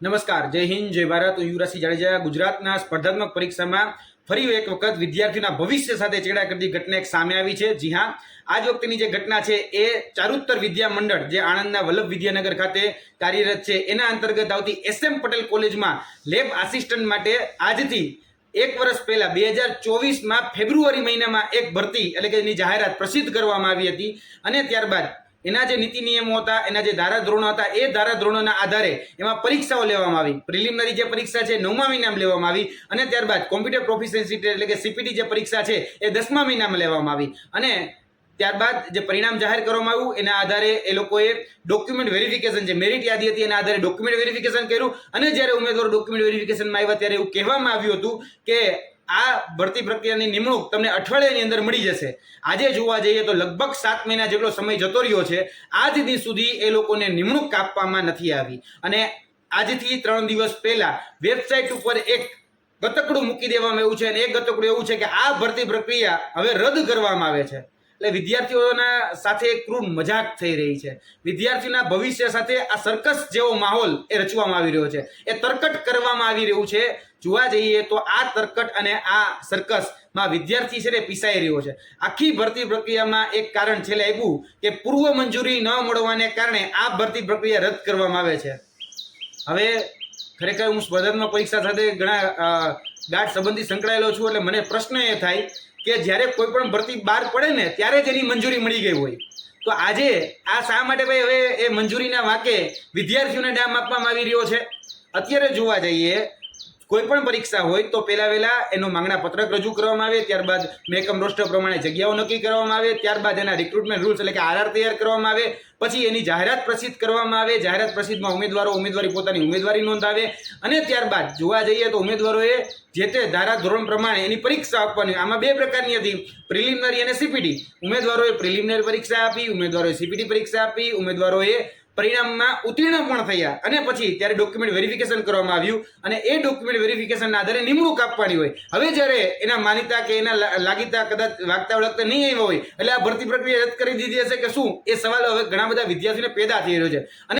નમસ્કાર, જય હિન્દ, જય ભારત. હું યુવરાજસિંહ જાડેજા, ગુજરાતના સ્પર્ધાત્મક પરીક્ષામાં ફરી એક વખત વિદ્યાર્થીના ભવિષ્ય સાથે ચેડા કરતી ઘટના એક સામે આવી છે. જી હા, આજ વખતેની જે ઘટના છે એ ચારુત્તર વિદ્યા મંડળ, જે આણંદના વલ્લભ વિદ્યાનગર ખાતે કાર્યરત છે, એના અંતર્ગત આવતી એસ એમ પટેલ કોલેજમાં લેબ આસિસ્ટન્ટ માટે આજથી એક વર્ષ પહેલા, બે હજાર ચોવીસમાં ફેબ્રુઆરી મહિનામાં એક ભરતી, એટલે કે એની જાહેરાત પ્રસિદ્ધ કરવામાં આવી હતી. અને ત્યારબાદ એના જે નીતિ નિયમો હતા, એના જે ધારાધોરણો હતા, એ ધારાધોરણોના આધારે એમાં પરીક્ષાઓ લેવામાં આવી. પ્રિલિમિનરી જે પરીક્ષા છે નવમા મહિનામાં લેવામાં આવી અને ત્યારબાદ કોમ્પ્યુટર પ્રોફિશિયન્સી એટલે કે સીપીટી જે પરીક્ષા છે, એ દસમા મહિનામાં લેવામાં આવી. અને ત્યારબાદ જે પરિણામ જાહેર કરવામાં આવ્યું, એના આધારે એ લોકોએ ડોક્યુમેન્ટ વેરિફિકેશન જે મેરિટ યાદી હતી, એના આધારે ડોક્યુમેન્ટ વેરિફિકેશન કર્યું અને જ્યારે ઉમેદવારો ડોક્યુમેન્ટ વેરિફિકેશનમાં આવ્યા ત્યારે એવું કહેવામાં આવ્યું હતું કે આ ભરતી પ્રક્રિયાની નિમણૂક તમને અઠવાડિયાની અંદર મળી જશે. આજે જોવા જઈએ તો લગભગ સાત મહિના જેટલો સમય જતો રહ્યો છે. આજ દી સુધી એ લોકોને નિમણૂક કાપવામાં નથી આવી. અને આજથી ત્રણ દિવસ પહેલા વેબસાઇટ ઉપર એક ગતકડું મૂકી દેવામાં આવ્યું છે અને એ ગતકડું એવું છે કે આ ભરતી પ્રક્રિયા હવે રદ કરવામાં આવે છે. એટલે વિદ્યાર્થીઓના સાથે ક્રૂર મજાક થઈ રહી છે. વિદ્યાર્થીના ભવિષ્ય સાથે આ સર્કસ જેવો માહોલ એ રચવામાં આવી રહ્યો છે. એ તરકટ કરવામાં આવી રહ્યું છે. જોવા જઈએ તો આ તરકટ અને આ સર્કસમાં વિદ્યાર્થી છે ને પીસાઈ રહ્યો છે. આખી ભરતી પ્રક્રિયામાં એક કારણ છેલ્લે આવ્યું કે પૂર્વ મંજૂરી ન મળવાને કારણે આ ભરતી પ્રક્રિયા રદ કરવામાં આવે છે. હવે ખરેખર હું સ્પર્ધાત્મક પરીક્ષા સાથે ઘણા ગાઢ સંબંધી સંકળાયેલો છું એટલે મને પ્રશ્ન એ થાય કે જ્યારે કોઈ પણ ભરતી બહાર પડે ને, ત્યારે જ એની મંજૂરી મળી ગઈ હોય. તો આજે આ શા માટે ભાઈ હવે એ મંજૂરીના વાંકે વિદ્યાર્થીઓને ડામ આપવામાં આવી રહ્યો છે? અત્યારે જોવા જઈએ કોઈ પણ પરીક્ષા હોય તો પહેલા વહેલા એનું માંગણા પત્રક રજૂ કરવામાં આવે, ત્યારબાદ મેકમ રોસ્ટર પ્રમાણે જગ્યાઓ નક્કી કરવામાં આવે, ત્યારબાદ એના રિક્રુટમેન્ટ રૂલ્સ એટલે કે આરઆર તૈયાર કરવામાં આવે, પછી એની જાહેરાત પ્રસિદ્ધ કરવામાં આવે, જાહેરાત પ્રસિદ્ધમાં ઉમેદવારો, ઉમેદવારી પોતાની ઉમેદવારી નોંધાવે અને ત્યારબાદ જોવા જઈએ તો ઉમેદવારોએ જે તે ધારા ધોરણ પ્રમાણે એની પરીક્ષા આપવાની, આમાં બે પ્રકારની હતી પ્રિલિમિનરી અને સીપીટી ઉમેદવારોએ પ્રિલિમિનરી પરીક્ષા આપી, ઉમેદવારોએ સીપીટી પરીક્ષા આપી, ઉમેદવારોએ પરિણામમાં ઉત્તીર્ણ પણ થયા. અને પછી ત્યારે ડોક્યુમેન્ટ વેરિફિકેશન કરવામાં આવ્યું અને એ ડોક્યુમેન્ટ વેરિફિકેશનના આધારે નિમણૂક આપવાની હોય. હવે જ્યારે એના માનીતા કે એના લાગીતા કદાચ વાગતા વળગતા નહીં આવ્યા હોય, એટલે આ ભરતી પ્રક્રિયા રદ કરી દીધી હશે કે શું? એ સવાલ હવે ઘણા બધા વિદ્યાર્થીઓને પેદા થઈ રહ્યો છે. અને